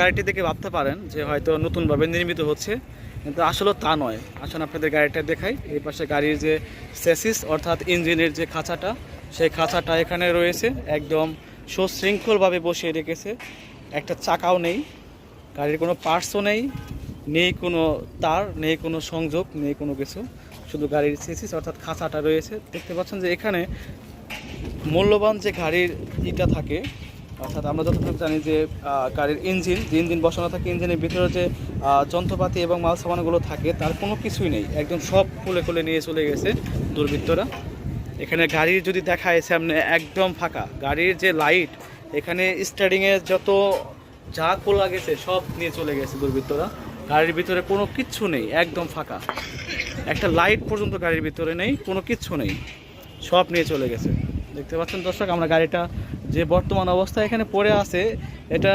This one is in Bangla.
গাড়িটি দেখে ভাবতে পারেন যে হয়তো নতুনভাবে নির্মিত হচ্ছে, কিন্তু আসলে তা নয়। আসলে আপনাদের গাড়িটা দেখাই। এই পাশে গাড়ির যে সেসিস অর্থাৎ ইঞ্জিনের যে খাঁচাটা, সেই খাঁচাটা এখানে রয়েছে। একদম সুশৃঙ্খলভাবে বসিয়ে রেখেছে। একটা চাকাও নেই। গাড়ির কোনো পার্টসও নেই। নেই কোনো তার, নেই কোনো সংযোগ, নেই কোনো কিছু। শুধু গাড়ির সেসিস অর্থাৎ খাঁচাটা রয়েছে। দেখতে পাচ্ছেন যে এখানে মূল্যবান যে গাড়ির ইটা থাকে অর্থাৎ আমরা যতটুকু জানি যে গাড়ির ইঞ্জিন, যে ইঞ্জিন বসানো থাকে, ইঞ্জিনের ভিতরে যে যন্ত্রপাতি এবং মাল সামানগুলো থাকে, তার কোনো কিছুই নেই। একদম সব খুলে খুলে নিয়ে চলে গেছে দুর্বৃত্তরা। এখানে গাড়ির যদি দেখায় সামনে, একদম ফাঁকা। গাড়ির যে লাইট, এখানে স্টার্টিংয়ে যত যা খোলা গেছে, সব নিয়ে চলে গেছে দুর্বৃত্তরা। গাড়ির ভিতরে কোনো কিচ্ছু নেই, একদম ফাঁকা। একটা লাইট পর্যন্ত গাড়ির ভিতরে নেই, কোনো কিচ্ছু নেই। সব নিয়ে চলে গেছে। দেখতে পাচ্ছেন দর্শক, আমরা গাড়িটা যে বর্তমান অবস্থা এখানে পড়ে আছে এটা